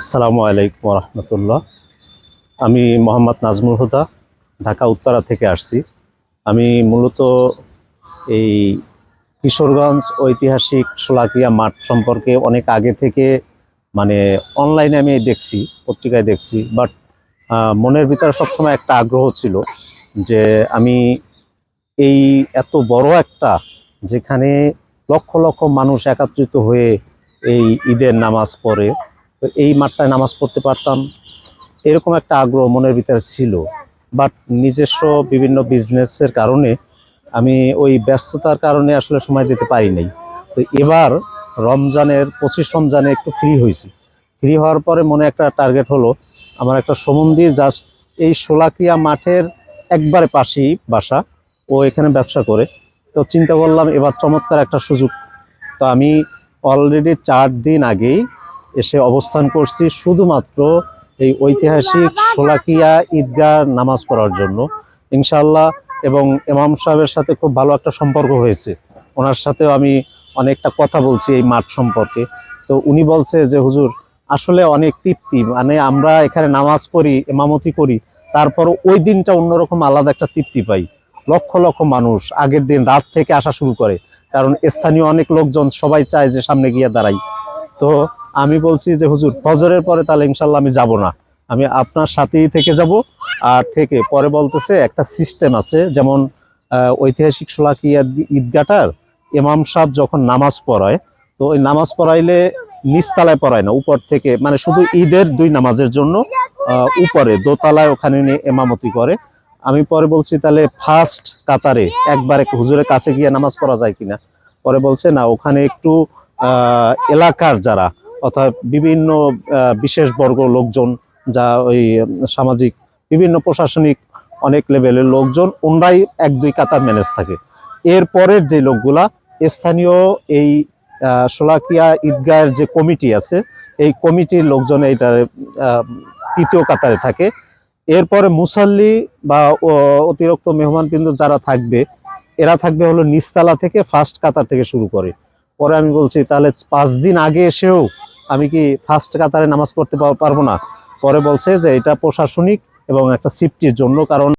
আসসালামু আলাইকুম রহমতুল্লাহ। আমি মোহাম্মদ নাজমুল হুদা, ঢাকা, উত্তরা থেকে আসছি। আমি মূলত এই কিশোরগঞ্জ ঐতিহাসিক শোলাকিয়া মাঠ সম্পর্কে অনেক আগে থেকে মানে অনলাইনে আমি দেখছি, পত্রিকায় দেখছি বাট মনের ভিতরে সবসময় একটা আগ্রহ ছিল যে আমি এই এত বড় একটা, যেখানে লক্ষ লক্ষ মানুষ একত্রিত হয়ে এই ঈদের নামাজ পড়ে তো এই মাঠটায় নামাজ পড়তে পারতাম। এরকম একটা আগ্রহ মনের ভিতরে ছিল। বাট নিজস্ব বিভিন্ন বিজনেসের কারণে আমি ওই ব্যস্ততার কারণে আসলে সময় দিতে পারি নাই। তো এবার রমজানের, পঁচিশ রমজানে একটু ফ্রি হয়েছি। ফ্রি হওয়ার পরে মনে একটা টার্গেট হলো, আমার একটা সম্বন্ধী জাস্ট এই শোলাকিয়া মাঠের একবারে পাশেই বাসা, ও এখানে ব্যবসা করে। তো চিন্তা করলাম এবার চমৎকার একটা সুযোগ। তো আমি অলরেডি চার দিন আগেই এসে অবস্থান করছি শুধুমাত্র এই ঐতিহাসিক সোলাকিয়া ঈদগাহ নামাজ পড়ার জন্য। ইনশাল্লাহ এবং এমাম সাহেবের সাথে খুব ভালো একটা সম্পর্ক হয়েছে। ওনার সাথেও আমি অনেকটা কথা বলছি এই মাঠ সম্পর্কে। তো উনি বলছে যে, হুজুর, আসলে অনেক তৃপ্তি। মানে আমরা এখানে নামাজ পড়ি এমামতি করি, তারপর ওই দিনটা অন্যরকম আলাদা একটা তৃপ্তি পাই। লক্ষ লক্ষ মানুষ আগের দিন রাত থেকে আসা শুরু করে। কারণ স্থানীয় অনেক লোকজন সবাই চায় যে সামনে গিয়ে দাঁড়াই। তো আমি বলছি যে, হুজুর, ফজরের পরে তাহলে ইনশাল্লাহ আমি যাব না। আমি আপনার সাথেই থেকে যাব। আর থেকে পরে বলতেছে, একটা সিস্টেম আছে, যেমন ঐতিহাসিক সোলাকিয়া ঈদগাটার ইমাম সাহেব যখন নামাজ পড়ায়, তো ওই নামাজ পড়াইলে নিচতলায় পড়ায় না, উপর থেকে মানে শুধু ঈদের দুই নামাজের জন্য উপরে, দোতলায় ওখানে নিয়ে এমামতি করে। আমি পরে বলছি, তাহলে ফার্স্ট কাতারে একবার এক হুজুরের কাছে গিয়ে নামাজ পড়া যায় কিনা? পরে বলছে, না, ওখানে একটু এলাকার যারা অর্থাৎ বিভিন্ন বিশেষ বর্গ লোকজন যা ওই সামাজিক বিভিন্ন প্রশাসনিক অনেক লেভেলের লোকজন ওনরাই এক দুই কাতার ম্যানেজ থাকে। এরপরের যে লোকগুলা স্থানীয় এই আহ, শোলাকিয়া ঈদগাহের যে কমিটি আছে এই কমিটির লোকজন এইটার তৃতীয় কাতারে থাকে। এরপরে মুসল্লি বা অতিরিক্ত মেহমান কিন্তু যারা থাকবে এরা থাকবে হলো নিচতলা থেকে ফার্স্ট কাতার থেকে শুরু করে। পরে আমি বলছি তাহলে পাঁচ দিন আগে এসেও আমি কি ফার্স্ট কাতারে নামাজ পড়তে পার- পারব না? পরে বলছে যে এটা প্রশাসনিক এবং একটা সিফটির জন্য, কারণ